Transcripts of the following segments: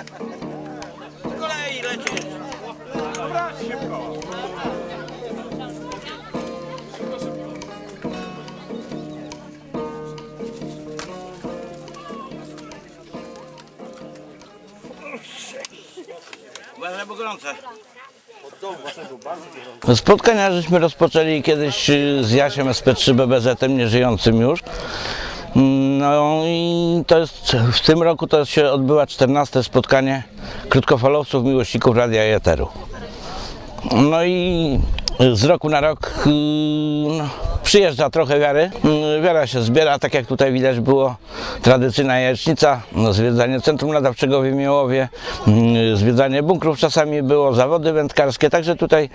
Z kolei lecisz. Dobra, szybko. Gorące. Spotkania żeśmy rozpoczęli kiedyś y, z Jasiem SP3 BBZ-em, nieżyjącym już. No i to jest, w tym roku to się odbyła 14 spotkanie krótkofalowców, miłośników radia i eteru. No i z roku na rok yy, no, przyjeżdża trochę wiary. Yy, Wiara się zbiera, tak jak tutaj widać było tradycyjna jajecznica, no, zwiedzanie Centrum Nadawczego w Jemiołowie, yy, zwiedzanie bunkrów czasami było, zawody wędkarskie, także tutaj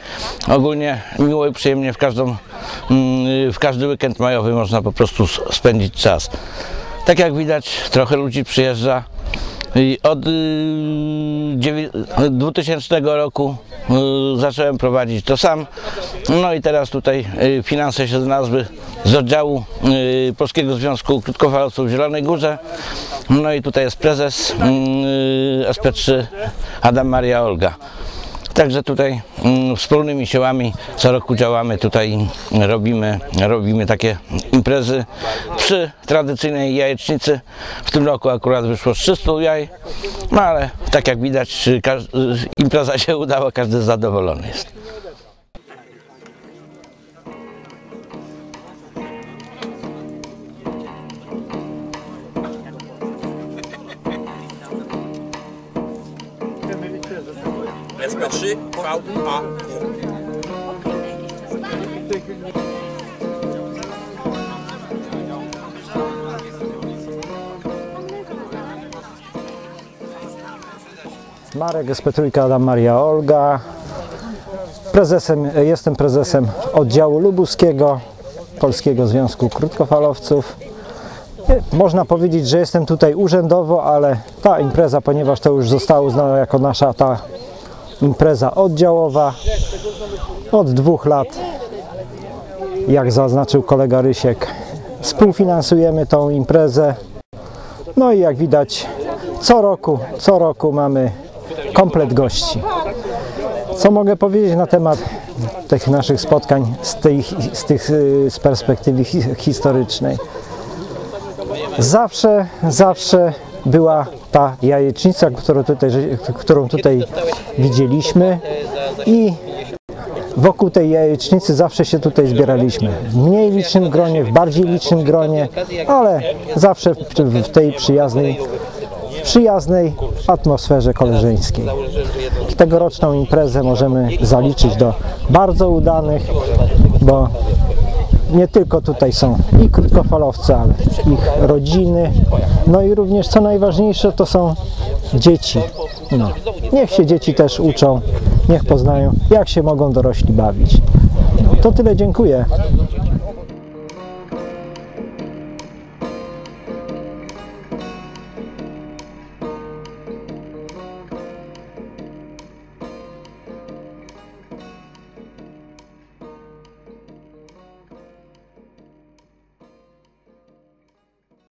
ogólnie miło i przyjemnie w, każdą, yy, w każdy weekend majowy można po prostu spędzić czas. Tak jak widać, trochę ludzi przyjeżdża. I Od y, dziewię- 2000 roku y, zacząłem prowadzić to sam. No i teraz tutaj y, finanse się znalazły z oddziału y, Polskiego Związku Krótkofalowców w Zielonej Górze. No i tutaj jest prezes y, SP3 Adam Maria Olga. Także tutaj mm, wspólnymi siłami co roku działamy, tutaj robimy, robimy takie imprezy przy tradycyjnej jajecznicy. W tym roku akurat wyszło z 300 jaj, no ale tak jak widać impreza się udała, każdy zadowolony jest. SP3 VA. Marek SP3 Adam Maria Olga. Prezesem, jestem prezesem oddziału lubuskiego Polskiego Związku Krótkofalowców. Można powiedzieć, że jestem tutaj urzędowo, ale ta impreza, ponieważ to już zostało uznane jako nasza ta impreza oddziałowa, od dwóch lat, jak zaznaczył kolega Rysiek, współfinansujemy tą imprezę. No i jak widać, co roku, co roku mamy komplet gości. Co mogę powiedzieć na temat tych naszych spotkań z, tej, z, tych, y, z perspektywy hi- historycznej? Zawsze, zawsze była ta jajecznica, którą tutaj, którą tutaj widzieliśmy i wokół tej jajecznicy zawsze się tutaj zbieraliśmy. W mniej licznym gronie, w bardziej licznym gronie, ale zawsze w tej przyjaznej, przyjaznej atmosferze koleżeńskiej. Tegoroczną imprezę możemy zaliczyć do bardzo udanych, bo nie tylko tutaj są i krótkofalowcy, ale ich rodziny. No i również co najważniejsze to są dzieci. No. Niech się dzieci też uczą, niech poznają, jak się mogą dorośli bawić. To tyle, dziękuję.